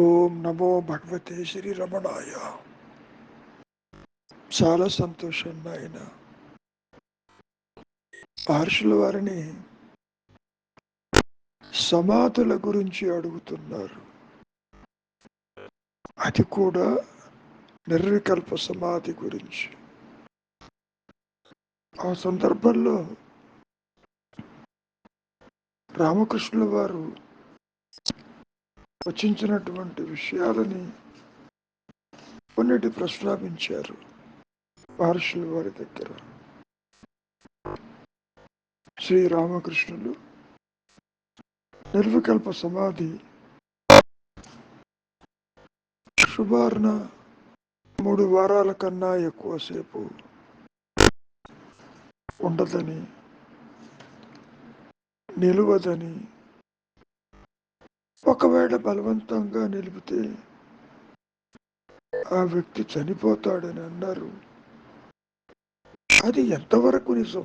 ఓం నమో భగవతే శ్రీ రమణాయ. చాలా సంతోషం నాయన. మహర్షుల వారిని సమాధుల గురించి అడుగుతున్నారు. అది కూడా నిర్వికల్ప సమాధి గురించి. ఆ సందర్భంలో రామకృష్ణుల వారు వచించినటువంటి విషయాలని కొన్నిటి ప్రస్తావించారు మహర్షుల వారి దగ్గర. శ్రీరామకృష్ణులు నిర్వికల్ప సమాధి శుభార్ణ మూడు వారాల కన్నా ఎక్కువసేపు ఉండదని నిలువదని ఒకవేళ బలవంతంగా నిలిపితే ఆ వ్యక్తి చనిపోతాడని అన్నారు. అది ఎంతవరకు నిజం?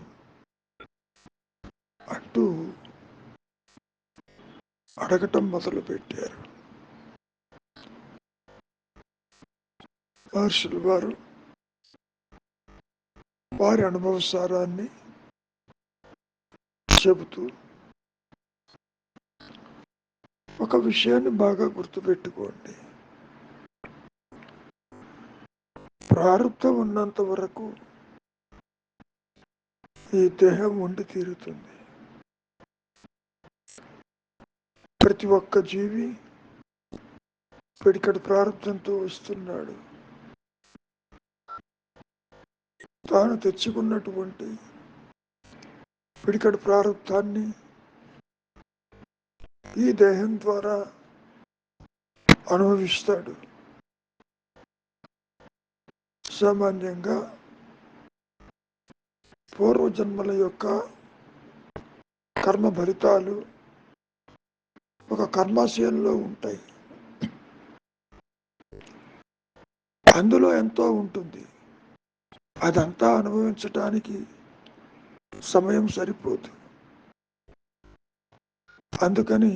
అంటూ అడగటం మొదలు పెట్టారు మహర్షులు వారు వారి అనుభవ సారాన్ని చెబుతూ ఒక విషయాన్ని బాగా గుర్తుపెట్టుకోండి. ప్రారంభం ఉన్నంత వరకు ఈ దేహం ఉండి తీరుతుంది. ప్రతి ఒక్క జీవి పిడికడి ప్రారంభంతో వస్తున్నాడు. తాను తెచ్చుకున్నటువంటి పిడికడి ప్రారంభాన్ని ఈ దేహం ద్వారా అనుభవిస్తాడు. సామాన్యంగా పూర్వజన్మల యొక్క కర్మ ఫలితాలు ఒక కర్మాశయంలో ఉంటాయి. అందులో ఎంతో ఉంటుంది. అదంతా అనుభవించటానికి సమయం సరిపోదు. అందుకని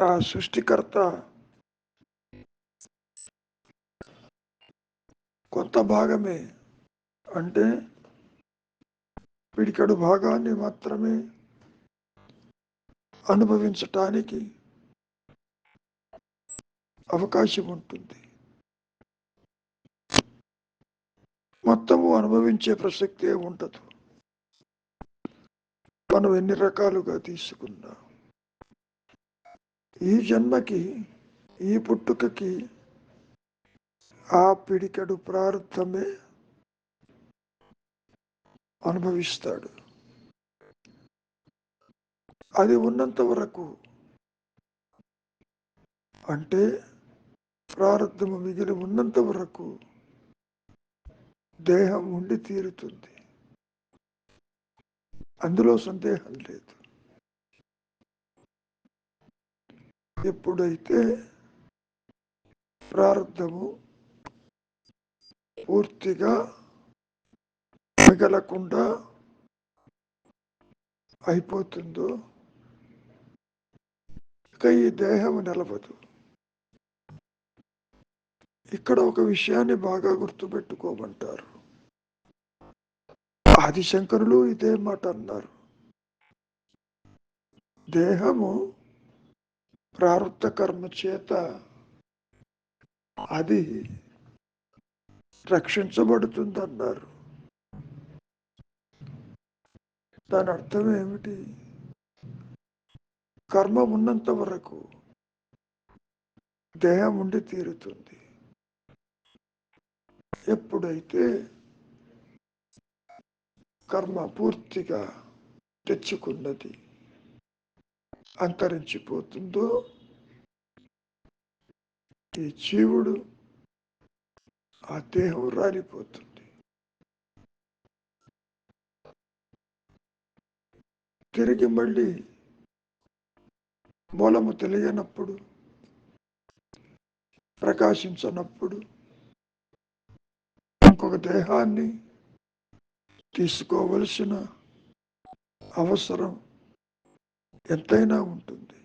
ఆ సృష్టికర్త కొంత భాగమే అంటే పిడికడు భాగాన్ని మాత్రమే అనుభవించటానికి అవకాశం ఉంటుంది. మొత్తము అనుభవించే ప్రసక్తే ఉండదు. మనం ఎన్ని రకాలుగా తీసుకున్నా? ఈ జన్మకి ఈ పుట్టుకకి ఆ పిడికడు ప్రారంభమే అనుభవిస్తాడు. అది ఉన్నంత వరకు అంటే ప్రారంభము మిగిలి ఉన్నంత వరకు దేహం ఉండి తీరుతుంది. అందులో సందేహం లేదు. ఎప్పుడైతే ప్రారంధము పూర్తిగా మిగలకుండా అయిపోతుందో ఇక ఈ దేహం నిలవదు. ఇక్కడ ఒక విషయాన్ని బాగా గుర్తుపెట్టుకోమంటారు. ఆదిశంకరులు ఇదే మాట అన్నారు. దేహము ప్రారంభ కర్మ చేత అది రక్షించబడుతుందన్నారు. దాని అర్థం ఏమిటి? కర్మ ఉన్నంత వరకు దేహం ఉండి తీరుతుంది. ఎప్పుడైతే కర్మ పూర్తిగా తెచ్చుకున్నది. అంతరించిపోతుందో ఈ జీవుడు ఆ దేహం రాలిపోతుంది. తిరిగి మళ్ళీ మూలము తెలియనప్పుడు ప్రకాశించనప్పుడు ఇంకొక దేహాన్ని తీసుకోవలసిన అవసరం ఎంతైనా ఉంటుంది.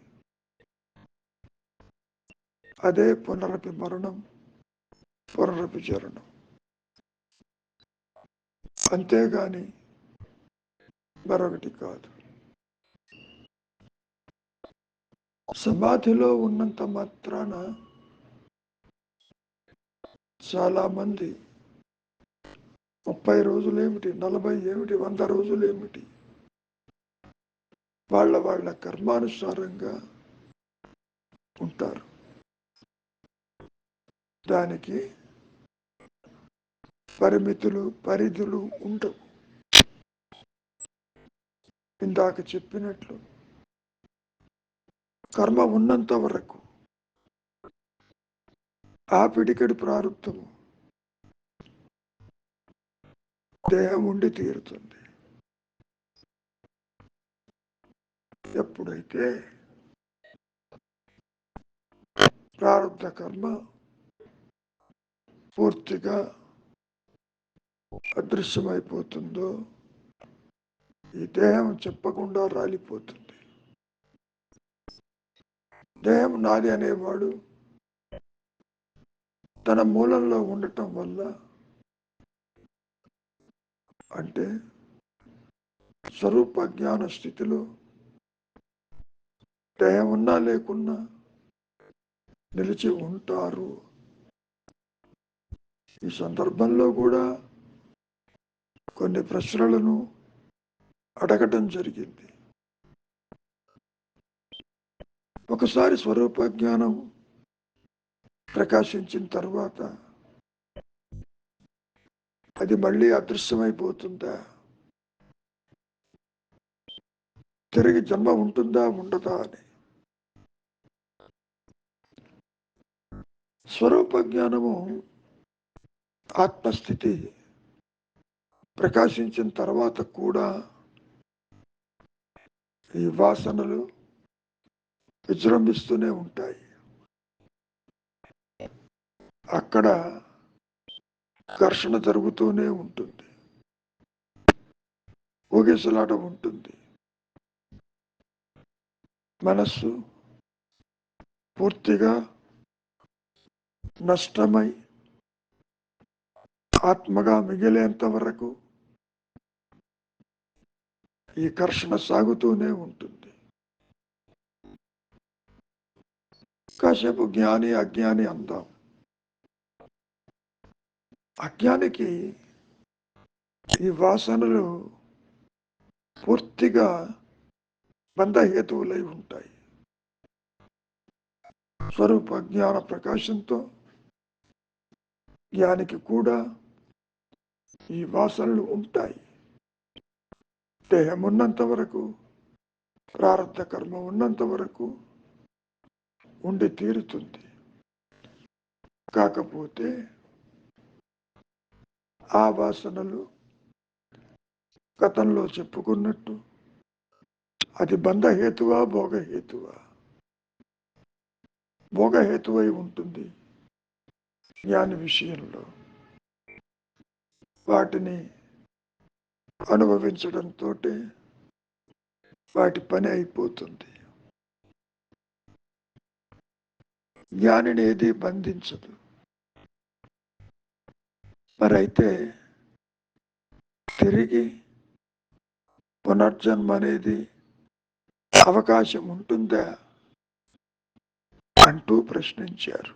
అదే పునరపి మరణం పునరపి చరణం అంతేగాని మరొకటి కాదు. సమాధిలో ఉన్నంత మాత్రాన చాలామంది ముప్పై రోజులు ఏమిటి నలభై ఏమిటి? వంద రోజులు ఏమిటి వాళ్ళ వాళ్ళ కర్మానుసారంగా ఉంటారు. దానికి పరిమితులు పరిధులు ఉండవు. ఇందాక చెప్పినట్లు కర్మ ఉన్నంత వరకు ఆ పిడికడి ప్రారంభము దేహం ఉండి తీరుతుంది. ఎప్పుడైతే ప్రారంభ కర్మ పూర్తిగా అదృశ్యమైపోతుందో ఈ దేహం చెప్పకుండా రాలిపోతుంది. దేహం నాది అనేవాడు తన మూలంలో ఉండటం వల్ల అంటే స్వరూప జ్ఞాన స్థితిలో దేహం ఉన్నా లేకున్నా నిలిచి ఉంటారు. ఈ సందర్భంలో కూడా కొన్ని ప్రశ్నలను అడగటం జరిగింది. ఒకసారి స్వరూప జ్ఞానం ప్రకాశించిన తర్వాత అది మళ్ళీ అదృశ్యమైపోతుందా? తిరిగి జన్మ ఉంటుందా ఉండదా అని. స్వరూప జ్ఞానము ఆత్మస్థితి. ప్రకాశించిన తర్వాత కూడా ఈ వాసనలు విజృంభిస్తూనే ఉంటాయి. అక్కడ ఘర్షణ జరుగుతూనే ఉంటుంది. ఊగిసలాట ఉంటుంది. మనస్సు పూర్తిగా నష్టమై ఆత్మగా మిగిలేంత వరకు ఈ ఘర్షణ సాగుతూనే ఉంటుంది. కాసేపు జ్ఞాని అజ్ఞాని అందాం. అజ్ఞానికి ఈ వాసనలు పూర్తిగా బంధహేతువులై ఉంటాయి. స్వరూప జ్ఞాన ప్రకాశంతో జ్ఞానికి కూడా ఈ వాసనలు ఉంటాయి. దేహం ఉన్నంత వరకు ప్రారంభ కర్మ ఉన్నంత వరకు ఉండి తీరుతుంది. కాకపోతే ఆ వాసనలు గతంలో చెప్పుకున్నట్టు అది బంధహేతువా భోగహేతువా? భోగహేతువై ఉంటుంది జ్ఞాని విషయంలో. వాటిని అనుభవించడంతో వాటి పని అయిపోతుంది. జ్ఞానిని ఏది బంధించదు. మరి అయితే తిరిగి పునర్జన్మ అనేది అవకాశం ఉంటుందా అంటూ ప్రశ్నించారు.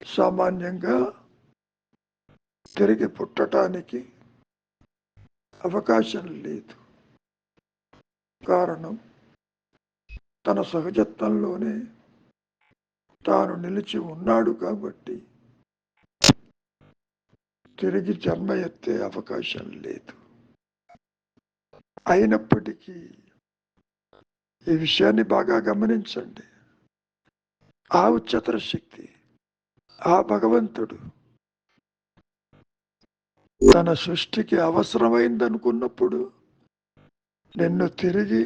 సామాన్యంగా తిరిగి పుట్టటానికి అవకాశం లేదు. కారణం తన సహజత్వంలోనే తాను నిలిచి ఉన్నాడు కాబట్టి తిరిగి జన్మ ఎత్తే అవకాశం లేదు. అయినప్పటికీ ఈ విషయాన్ని బాగా గమనించండి. ఆ ఉచ్చతర శక్తి ఆ భగవంతుడు తన సృష్టికి అవసరమైందనుకున్నప్పుడు నిన్ను తిరిగి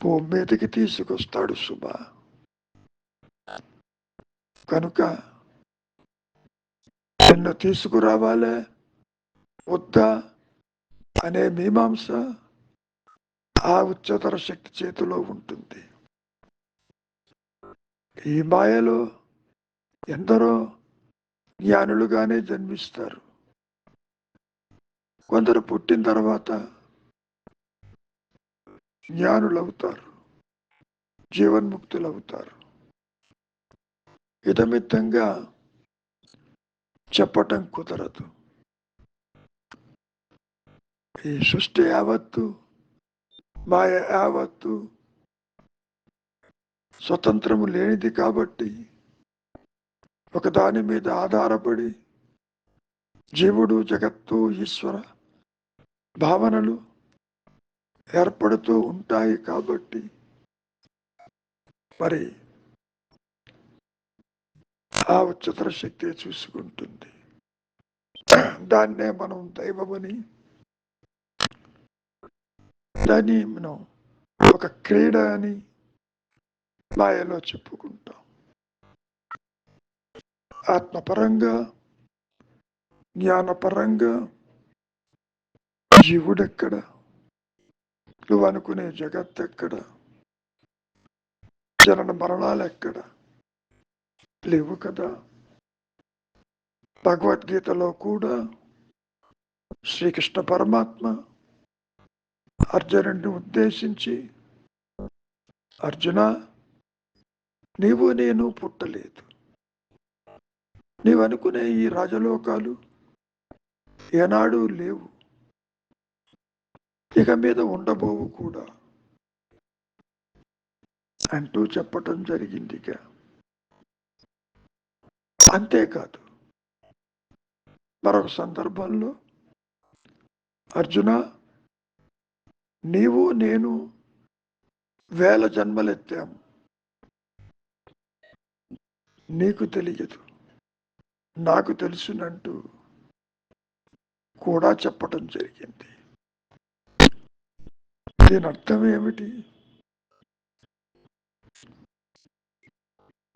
భూమి మీదకి తీసుకొస్తాడు శుభ కనుక నన్ను తీసుకురావాలే. వద్దా? అనే మీమాంస ఆ ఉచ్చతర శక్తి చేతిలో ఉంటుంది. ఈ మాయలో ఎందరో జ్ఞానులుగానే జన్మిస్తారు. కొందరు పుట్టిన తర్వాత జ్ఞానులవుతారు. జీవన్ముక్తులవుతారు. ఇదమిత్తంగా చెప్పటం కుదరదు. ఈ సృష్టి యావత్తు మాయ యావత్తు స్వతంత్రము లేనిది కాబట్టి ఒకదాని మీద ఆధారపడి జీవుడు జగత్తు ఈశ్వర భావనలు ఏర్పడుతూ ఉంటాయి కాబట్టి మరి ఆ ఉచ్చతర శక్తి చూసుకుంటుంది. దాన్నే మనం దైవమని దాన్ని మనం ఒక క్రీడ అని మాయలో చెప్పుకుంటాం. ఆత్మపరంగా జ్ఞానపరంగా జీవుడెక్కడ? నువ్వు అనుకునే జగత్ ఎక్కడ జనన మరణాలు ఎక్కడ లేవు కదా. భగవద్గీతలో కూడా శ్రీకృష్ణ పరమాత్మ అర్జునుడిని ఉద్దేశించి అర్జున నీవు నేను పుట్టలేదు. నీవు అనుకునే ఈ రాజలోకాలు ఏనాడు లేవు. ఇక మీద ఉండబోవు కూడా. అంటూ చెప్పటం జరిగింది ఇక అంతేకాదు. మరొక సందర్భంలో అర్జున నీవు నేను వేల జన్మలెత్తాము నీకు తెలియదు. నాకు తెలుసునంటూ కూడా చెప్పటం జరిగింది. దీని అర్థం ఏమిటి?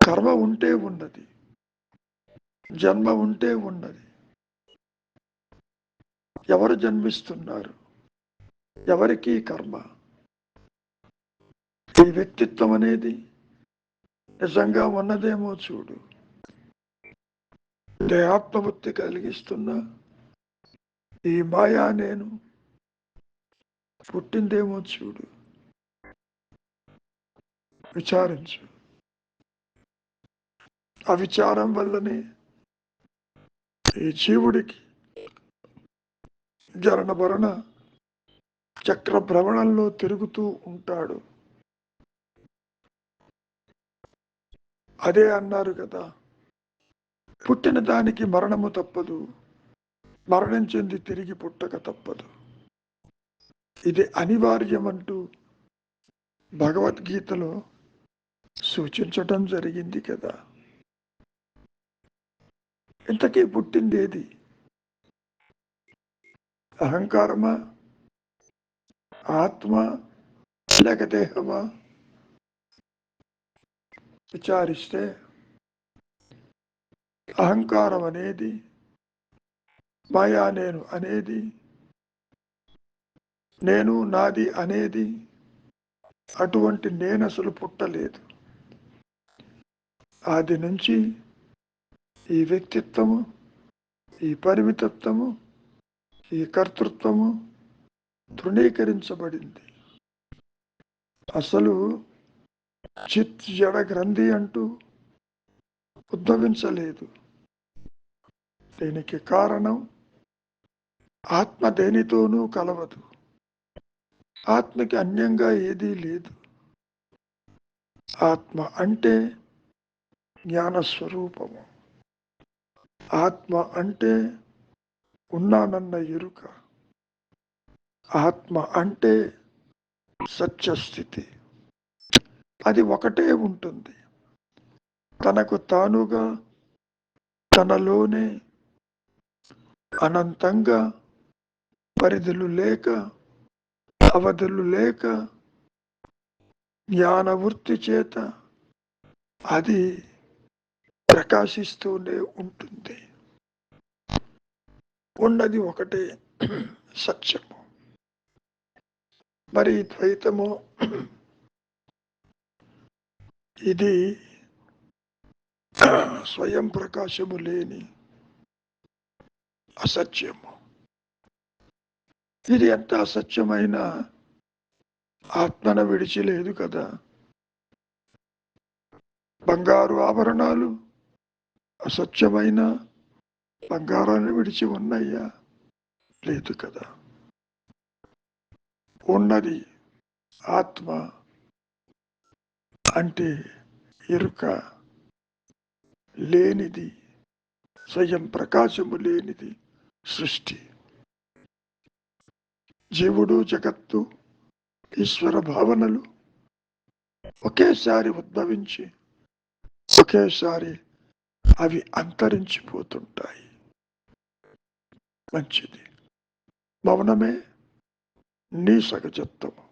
కర్మ ఉంటే ఉన్నది. జన్మ ఉంటే ఉన్నది. ఎవరు జన్మిస్తున్నారు? ఎవరికి కర్మ? ఈ వ్యక్తిత్వం అనేది నిజంగా ఉన్నదేమో చూడు. దేహాత్మబుద్ధి కలిగిస్తున్న ఈ మాయా నేను పుట్టిందేమో చూడు. విచారించు. ఆ విచారం వల్లనే ఈ జీవుడికి జరణ భరణ చక్ర భ్రమణంలో తిరుగుతూ ఉంటాడు. అదే అన్నారు కదా పుట్టిన దానికి మరణము తప్పదు మరణించింది తిరిగి పుట్టక తప్పదు. ఇది అనివార్యమంటూ భగవద్గీతలో సూచించటం జరిగింది కదా. ఇంతకీ పుట్టిందేది? అహంకారమా? ఆత్మ? లేక దేహమా? విచారిస్తే అహంకారం అనేది మాయా నేను అనేది నేను నాది అనేది అటువంటి నేను అసలు పుట్టలేదు. ఆది నుంచి ఈ వ్యక్తిత్వము ఈ పరిమితత్వము ఈ కర్తృత్వము తృణీకరించబడింది. అసలు చిత్ జడ గ్రంథి అంటూ ఉద్భవించలేదు. దీనికి కారణం ఆత్మ దేనితోనూ కలవదు. ఆత్మకి అన్యంగా ఏదీ లేదు. ఆత్మ అంటే జ్ఞానస్వరూపము. ఆత్మ అంటే ఉన్నానన్న ఎరుక. ఆత్మ అంటే సత్యస్థితి అది ఒకటే ఉంటుంది. తనకు తానుగా తనలోనే అనంతంగా పరిధులు లేక అవధులు లేక జ్ఞాన వృత్తి చేత అది ప్రకాశిస్తూనే ఉంటుంది. ఉన్నది ఒకటే సత్యము. మరి ద్వైతము ఇది స్వయం ప్రకాశము లేని అసత్యము. ఇది ఎంత అసత్యమైన ఆత్మన విడిచి లేదు కదా. బంగారు ఆభరణాలు అస్వచ్ఛమైన బంగారాన్ని విడిచి ఉన్నాయ్యా లేదు కదా. ఉన్నది ఆత్మ అంటే ఎరుక లేనిది స్వయం ప్రకాశము లేనిది సృష్టి. జీవుడు జగత్తు ఈశ్వర భావనలు ఒకేసారి ఉద్భవించి ఒకేసారి అవి అంతరించిపోతుంటాయి. మంచిది. మౌనమే నీ సగజత్వము